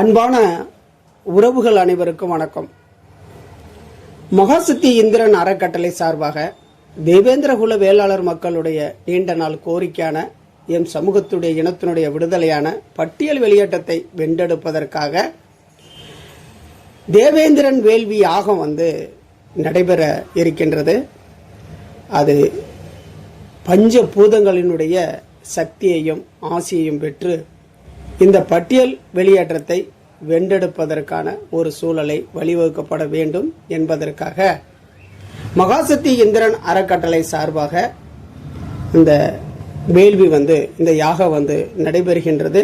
அன்பான உறவுகள் அனைவருக்கும் வணக்கம். மகாசக்தி இந்திரன் அறக்கட்டளை சார்பாக தேவேந்திரகுல வேளாளர் மக்களுடைய நீண்ட நாள் கோரிக்கையான எம் சமூகத்துடைய இனத்தினுடைய விடுதலையான பட்டியல் வெளியேற்றத்தை வென்றெடுப்பதற்காக தேவேந்திரன் வேள்வி யாகம் வந்து நடைபெற இருக்கின்றது. அது பஞ்ச பூதங்களினுடைய சக்தியையும் ஆசியையும் பெற்று இந்த பட்டியல் வெளியேற்றத்தை வென்றெடுப்பதற்கான ஒரு சூழலை வழிவகுக்கப்பட வேண்டும் என்பதற்காக மகாசக்தி இந்திரன் அறக்கட்டளை சார்பாக இந்த வேள்வி வந்து இந்த யாகம் வந்து நடைபெறுகின்றது.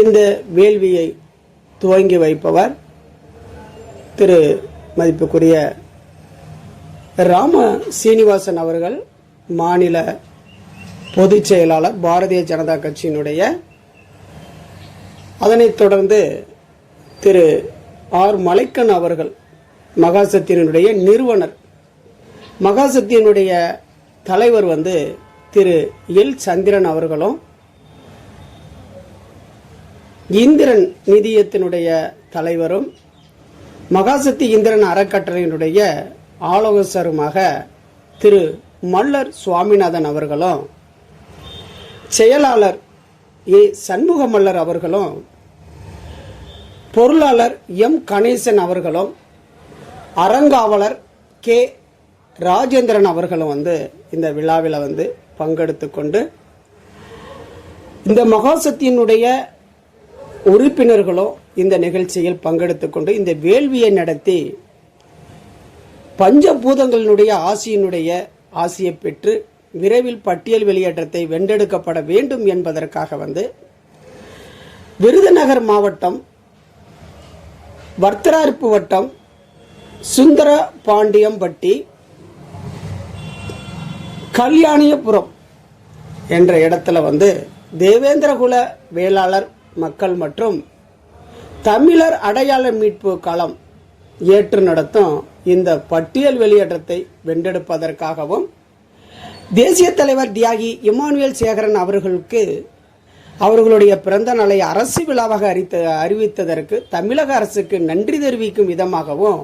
இந்த வேள்வியை துவங்கி வைப்பவர் திரு மதிப்புக்குரிய ராம சீனிவாசன் அவர்கள் மாநில பொதுச் செயலாளர் பாரதிய ஜனதா கட்சியினுடைய அதனைத் தொடர்ந்து திரு ஆர். மலைக்கன் அவர்கள் மகாசத்தியனுடைய நிறுவனர். மகாசத்தியனுடைய தலைவர் வந்து திரு. எல். சந்திரன் அவர்களும் இந்திரன் நிதியத்தினுடைய தலைவரும் மகாசக்தி இந்திரன் அறக்கட்டளையினுடைய ஆலோசருமாக திரு. மல்லர் சுவாமிநாதன் அவர்களும் செயலாளர் ஏ. சண்முகமல்லர் அவர்களும் பொருளாளர் எம். கணேசன் அவர்களும் அறங்காவலர் கே. ராஜேந்திரன் அவர்களும் வந்து இந்த விழாவில் வந்து பங்கெடுத்து கொண்டு இந்த மகாசத்தியினுடைய உறுப்பினர்களும் இந்த நிகழ்ச்சியில் பங்கெடுத்து கொண்டு இந்த வேள்வியை நடத்தி பஞ்சபூதங்களினுடைய ஆசியினுடைய ஆசியை பெற்று விரைவில் பட்டியல் வெளியேற்றத்தை வென்றெடுக்கப்பட வேண்டும் என்பதற்காக வந்து விருதுநகர் மாவட்டம் வர்த்தராரிப்பு வட்டம் சுந்தர பாண்டியம்பட்டி கல்யாணியபுரம் என்ற இடத்துல வந்து தேவேந்திரகுல வேளாளர் மக்கள் மற்றும் தமிழர் அடையாள மீட்பு களம் ஏற்று நடத்தும் இந்த பட்டியல் வெளியேற்றத்தை வென்றெடுப்பதற்காகவும் தேசிய தலைவர் தியாகி இமானுவேல் சேகரன் அவர்களுக்கு அவர்களுடைய பிறந்த நாளை அரசு விழாவாக அறித்த அறிவித்ததற்கு தமிழக அரசுக்கு நன்றி தெரிவிக்கும் விதமாகவும்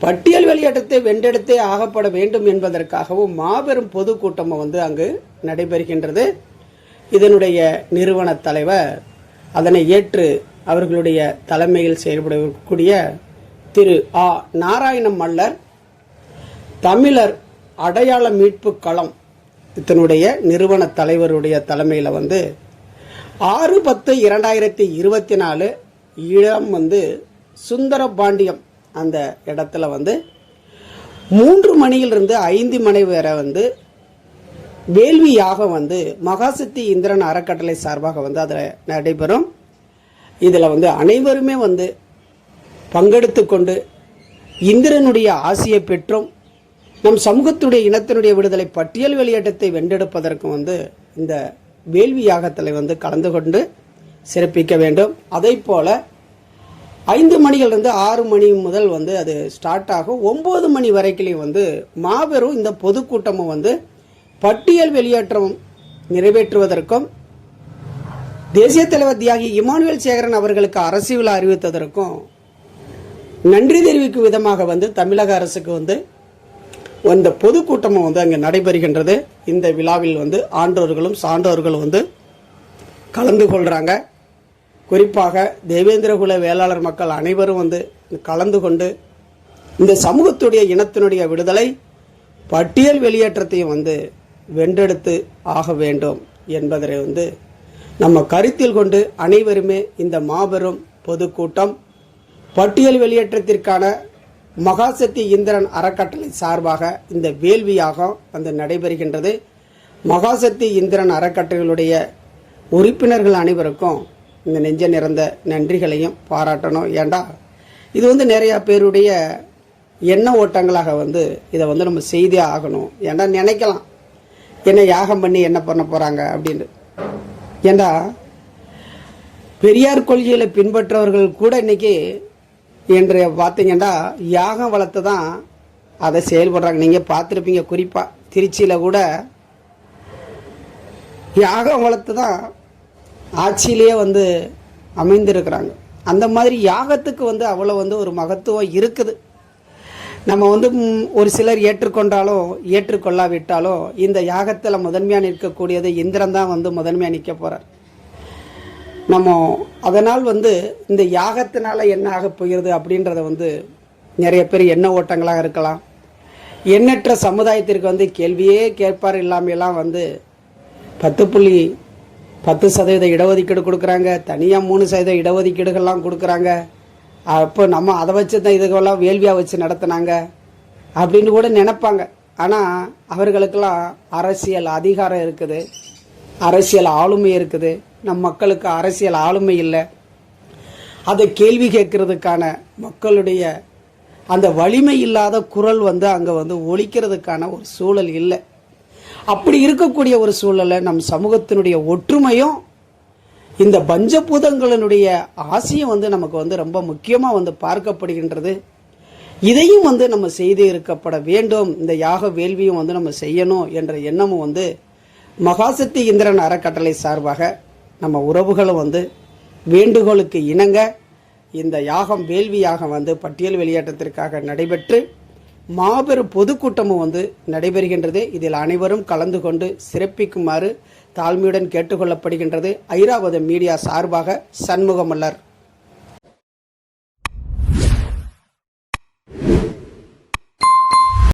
பட்டியல் வெளியேற்றத்தை வென்றெடுத்தே ஆகப்பட வேண்டும் என்பதற்காகவும் மாபெரும் பொதுக்கூட்டம் வந்து அங்கு நடைபெறுகின்றது. இதனுடைய நிறுவன தலைவர் அதனை ஏற்று அவர்களுடைய தலைமையில் செயல்படக்கூடிய திரு ஆ. நாராயணம் மல்லர் தமிழர் அடையாள மீட்பு களம் இதனுடைய நிறுவன தலைவருடைய தலைமையில் வந்து ஆறு பத்து இரண்டாயிரத்தி இருபத்தி நாலு இடம் வந்து சுந்தரபாண்டியம். அந்த இடத்துல வந்து மூன்று மணியிலிருந்து ஐந்து மணி வரை வந்து வேள்வியாக வந்து மகாசக்தி இந்திரன் அறக்கட்டளை சார்பாக வந்து அதில் நடைபெறும். இதில் வந்து அனைவருமே வந்து பங்கெடுத்து கொண்டு இந்திரனுடைய ஆசையை பெற்றும் நம் சமூகத்துடைய இனத்தினுடைய விடுதலை பட்டியல் வெளியேற்றத்தை வென்றெடுப்பதற்கும் வந்து இந்த வேள்வி யாகத்தில் வந்து கலந்து கொண்டு சிறப்பிக்க வேண்டும். அதே போல் ஐந்து மணியிலிருந்து ஆறு மணி முதல் வந்து அது ஸ்டார்ட் ஆகும். ஒம்பது மணி வரைக்கும் வந்து மாபெரும் இந்த பொதுக்கூட்டமும் வந்து பட்டியல் வெளியேற்றம் நிறைவேற்றுவதற்கும் தேசிய தலைவர் தியாகி இமானுவேல் சேகரன் அவர்களுக்கு அரசு விழா அறிவித்ததற்கும் நன்றி தெரிவிக்கும் விதமாக வந்து தமிழக அரசுக்கு வந்து அந்த பொதுக்கூட்டமும் வந்து அங்கே நடைபெறுகின்றது. இந்த விழாவில் வந்து ஆண்டோர்களும் சான்றோர்களும் வந்து கலந்து கொள்கிறாங்க குறிப்பாக தேவேந்திரகுல வேளாளர் மக்கள் அனைவரும் வந்து கலந்து கொண்டு இந்த சமூகத்துடைய இனத்தினுடைய விடுதலை பட்டியல் வெளியேற்றத்தையும் வந்து வென்றெடுத்து ஆக வேண்டும் என்பதை வந்து நம்ம கருத்தில் கொண்டு அனைவருமே இந்த மாபெரும் பொதுக்கூட்டம் பட்டியல் வெளியேற்றத்திற்கான மகாசக்தி இந்திரன் அறக்கட்டளை சார்பாக இந்த வேள்வியாகம் வந்து நடைபெறுகின்றது. மகாசக்தி இந்திரன் அறக்கட்டளைகளுடைய உறுப்பினர்கள் அனைவருக்கும் இந்த நெஞ்ச நிறந்த நன்றிகளையும் பாராட்டணும். ஏண்டா? இது வந்து நிறையா பேருடைய எண்ண ஓட்டங்களாக வந்து இதை வந்து நம்ம செய்தே ஆகணும். ஏண்டா? நினைக்கலாம். என்ன யாகம் பண்ணி என்ன பண்ண போகிறாங்க அப்படின்னு. ஏண்டா? பெரியார் கொள்கையில் பின்பற்றவர்கள் கூட இன்னைக்கு என்று பார்த்தீங்கன்னா யாகம் வளர்த்து தான் அதை செயல்படுறாங்க. நீங்கள் பார்த்துருப்பீங்க குறிப்பாக திருச்சியில் கூட யாகம் வளர்த்து தான் ஆட்சியிலேயே வந்து அமைந்திருக்கிறாங்க. அந்த மாதிரி யாகத்துக்கு வந்து அவ்வளோ வந்து ஒரு மகத்துவம் இருக்குது. நம்ம வந்து ஒரு சிலர் ஏற்றுக்கொண்டாலும் ஏற்றுக்கொள்ளாவிட்டாலும் இந்த யாகத்தில் முதன்மையாக நிற்கக்கூடியது இந்திரன் தான் வந்து முதன்மையாக நிற்க போகிறார் நம்ம அதனால் வந்து இந்த யாகத்தினால என்ன ஆகப் போகிறது அப்படின்றத வந்து நிறைய பேர் எண்ண ஓட்டங்களாக இருக்கலாம். எண்ணற்ற சமுதாயத்திற்கு வந்து கேள்வியே கேட்பார். இல்லாமையெல்லாம் வந்து பத்து புள்ளி பத்து சதவீத இடஒதுக்கீடு கொடுக்குறாங்க. தனியாக மூணு சதவீத இடஒதுக்கீடுகள்லாம் கொடுக்குறாங்க. அப்போ நம்ம அதை வச்சு தான் இதுக்கெல்லாம் வேள்வியாக வச்சு நடத்துனாங்க அப்படின்னு கூட நினைப்பாங்க. ஆனால் அவர்களுக்கெல்லாம் அரசியல் அதிகாரம் இருக்குது. அரசியல் ஆளுமை இருக்குது. நம் மக்களுக்கு அரசியல் ஆளுமை இல்லை. அதை கேள்வி கேட்கறதுக்கான மக்களுடைய அந்த வலிமை இல்லாத குரல் வந்து அங்கே வந்து ஒழிக்கிறதுக்கான ஒரு சூழல் இல்லை. அப்படி இருக்கக்கூடிய ஒரு சூழலை நம் சமூகத்தினுடைய ஒற்றுமையும் இந்த பஞ்சபூதங்களினுடைய ஆசையும் வந்து நமக்கு வந்து ரொம்ப முக்கியமாக வந்து பார்க்கப்படுகின்றது. இதையும் வந்து நம்ம செய்து இருக்கப்பட வேண்டும். இந்த யாக வேள்வியும் வந்து நம்ம செய்யணும் என்ற எண்ணமும் வந்து மகாசக்தி இந்திரன் அறக்கட்டளை சார்பாக நம்ம உறவுகளும் வந்து வேண்டுகோளுக்கு இணங்க இந்த யாகம் வேள்வி யாகம் வந்து பட்டியல் வெளியேற்றத்திற்காக நடைபெற்று மாபெரும் பொதுக்கூட்டமும் வந்து நடைபெறுகின்றது. இதில் அனைவரும் கலந்து கொண்டு சிறப்பிக்குமாறு தாழ்மையுடன் கேட்டுக்கொள்ளப்படுகின்றது. ஐராவத மீடியா சார்பாக சண்முகமல்லர்.